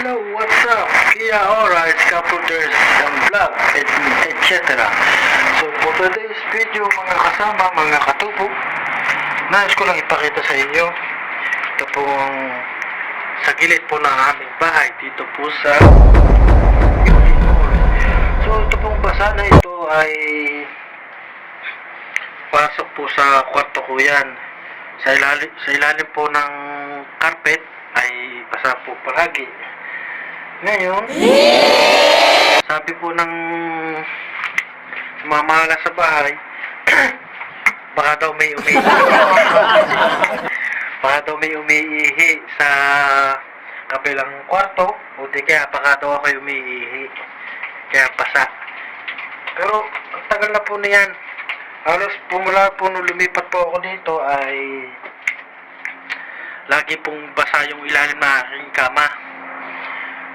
Hello, what's up? Kia ora, Scaputers and Vlog, etc. So, for today's video, mga kasama, mga katubo, nais ko lang ipakita sa inyo. Ito pong sa gilid po ng aming bahay, dito po sa So, ito pong basa na ito ay pasok po sa kwarto ko yan. Sa ilalim, sa ilalim po ng carpet ay basa po palagi. Ngayon, sabi po ng mamala sa bahay, baka daw may umiihi. baka daw may umiihi sa kabilang kwarto, o di kaya baka daw ako umiihi. Kaya basa. Pero, ang tagal na po na yan. Halos pumula po nung lumipat po ako dito ay lagi pong basa yung ilalim ng aking kama.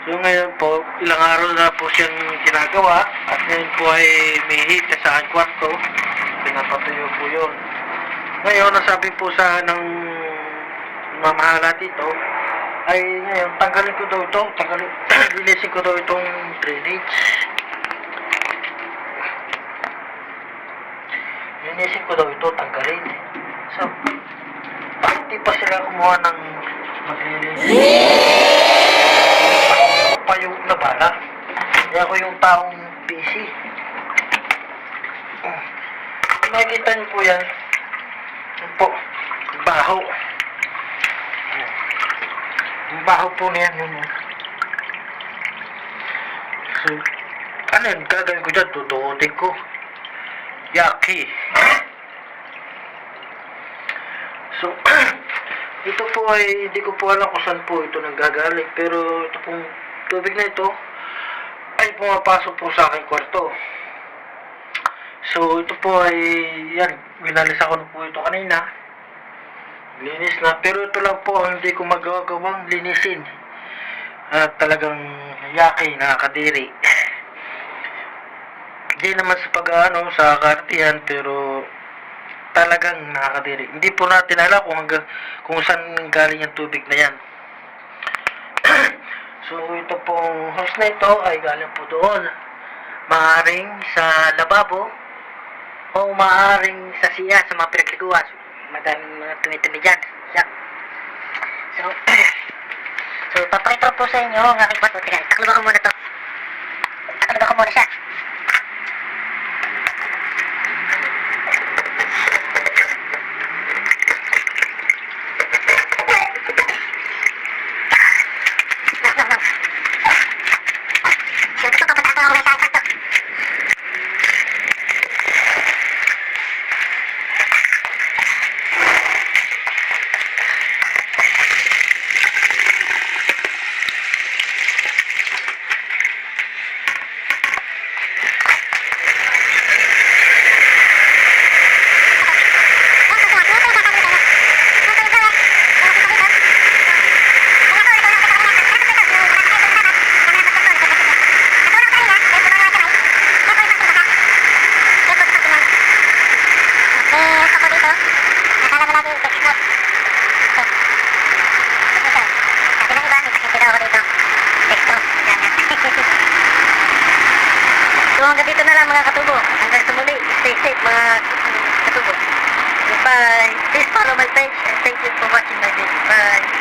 So ngayon po, ilang araw na po siyang ginagawa at ngayon po ay may heat sa aking kwarto. Pinapatuyo po yun. Ngayon, nasabi po sa ng mamahala dito ay ngayon, tanggalin ko daw ito. Tanggalin, linisin ko daw itong drainage. Linisin ko daw ito, tanggalin. So, bakit di pa sila kumuha ng maglilinis? Pa yung nabala. Hindi ako yung taong busy. Kung Nakikita niyo po yan. Yan po. Baho. Yung baho po na yan. Yun, yun. So, ano yun? Gagawin ko dyan. Tutukotin ko. Yaki. So, ito po ay hindi ko po alam kung saan po ito nanggagaling pero ito pong tubig na ito ay pumapasok po sa aking kwarto. So, ito po ay yan, winalis ako na po ito kanina. Linis na, pero ito lang po ang hindi ko magagawang linisin. At talagang yaki, nakakadiri. Hindi naman sa pag-ano, sa kartihan, pero talagang nakakadiri. Hindi po natin alam kung hanggang kung saan galing ang tubig na yan. So, ito pong hose na ito ay galing po doon. Maaring sa lababo o maaring sa siya, sa mga pinagliguan. Madaming mga tumitumi dyan. Siya. So, so, papakita ko po sa inyo ang aking pato. Teka, takluba ko muna to. Takluba ko muna siya. Gusto ko papunta ako ng sakto. So hanggang dito na lang mga katubo. Hanggang sa muli. Stay safe mga katubo. Goodbye. Please follow my page and thank you for watching my video. Bye.